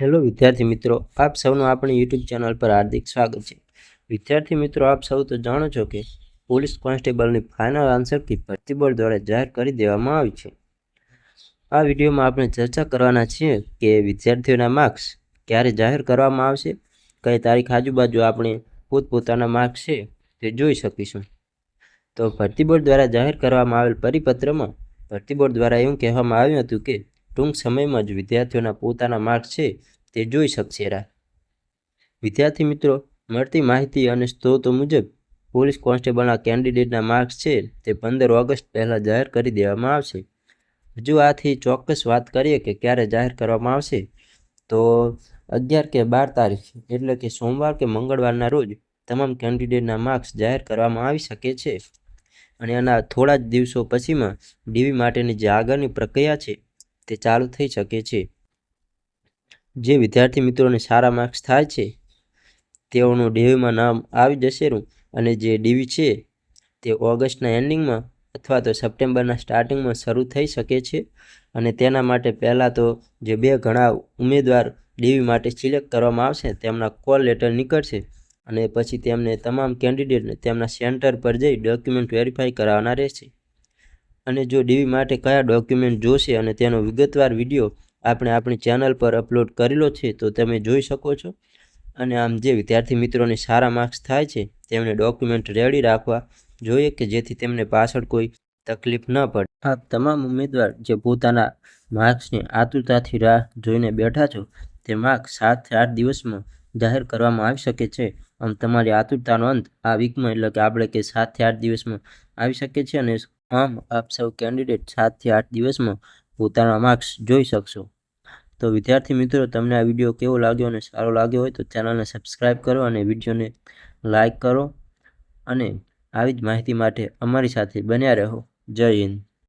Hello વિદ્યાર્થી મિત્રો, આપ સૌનું આપણી યુટ્યુબ ચેનલ પર હાર્દિક સ્વાગત છે. વિદ્યાર્થી મિત્રો, આપ સૌ તો જાણો છો કે પોલીસ કોન્સ્ટેબલની ફાઇનલ આન્સર કી ભરતી બોર્ડ દ્વારા જાહેર કરી દેવામાં આવી છે. આ વિડીયોમાં આપણે ચર્ચા કરવાના છીએ કે વિદ્યાર્થીઓના માર્ક્સ ક્યારે જાહેર કરવામાં આવશે, કઈ તારીખ આજુબાજુ આપણે પોતપોતાના માર્ક્સ છે તે જોઈ શકીશું. તો ભરતી બોર્ડ દ્વારા જાહેર કરવામાં આવેલ પરિપત્રમાં ભરતી બોર્ડ દ્વારા એવું કહેવામાં આવ્યું હતું કે ટૂંક સમયમાં જ વિદ્યાર્થીઓના પોતાના માર્ક્સ છે તે જોઈ શકશે રા. વિદ્યાર્થી મિત્રો, મળતી માહિતી અને સ્ત્રોતો મુજબ પોલીસ કોન્સ્ટેબલના કેન્ડિડેટના માર્ક્સ છે તે પંદર ઓગસ્ટ પહેલાં જાહેર કરી દેવામાં આવશે. હજુ આથી ચોક્કસ વાત કરીએ કે ક્યારે જાહેર કરવામાં આવશે, તો અગિયાર કે બાર તારીખ, એટલે કે સોમવાર કે મંગળવારના રોજ તમામ કેન્ડિડેટના માર્ક્સ જાહેર કરવામાં આવી શકે છે. અને આના થોડા જ દિવસો પછીમાં ડીવી માટેની જે આગળની પ્રક્રિયા છે તે ચાલુ થઈ શકે છે. જે વિદ્યાર્થી મિત્રોને સારા માર્ક્સ થાય છે, તેઓનું ડીવીમાં નામ આવી જશે રું. અને જે ડીવી છે, તે ઓગસ્ટના એન્ડિંગમાં અથવા તો સપ્ટેમ્બરના સ્ટાર્ટિંગમાં શરૂ થઈ શકે છે. અને તેના માટે પહેલાં તો જે બે ઘણા ઉમેદવાર ડીવી માટે સિલેક્ટ કરવામાં આવશે, તેમના કોલ લેટર નીકળશે. અને પછી તેમને તમામ કેન્ડિડેટને તેમના સેન્ટર પર જઈ ડોક્યુમેન્ટ વેરીફાઈ કરાવવાના રહેશે. અને જો ડીવી માટે કયા ડોક્યુમેન્ટ જોશે અને તેનો વિગતવાર વીડિયો આપણે આપણી ચેનલ પર અપલોડ કરેલો છે, તો તમે જોઈ શકો છો. અને આમ જે વિદ્યાર્થી મિત્રોને સારા માર્ક્સ થાય છે તેમણે ડોક્યુમેન્ટ રેડી રાખવા જોઈએ કે જેથી તેમને પાછળ કોઈ તકલીફ ન પડે. આ તમામ ઉમેદવાર જે પોતાના માર્ક્સની આતુરતાથી રાહ જોઈને બેઠા છો, તે માર્ક્સ સાતથી આઠ દિવસમાં જાહેર કરવામાં આવી શકે છે. આમ તમારી આતુરતાનો અંત આ વીકમાં એટલે કે આપણે કે સાતથી આઠ દિવસમાં આવી શકે છે અને આમ આપ સૌ કેન્ડિડેટ સાતથી આઠ દિવસમાં પોતાના માર્ક્સ જોઈ શકશો. તો વિદ્યાર્થી મિત્રો, તમને આ વીડિયો કેવો લાગ્યો અને સારો લાગ્યો હોય તો ચેનલને સબસ્ક્રાઈબ કરો અને વિડીયોને લાઈક કરો. અને આવી જ માહિતી માટે અમારી સાથે બન્યા રહો. જય હિન્દ.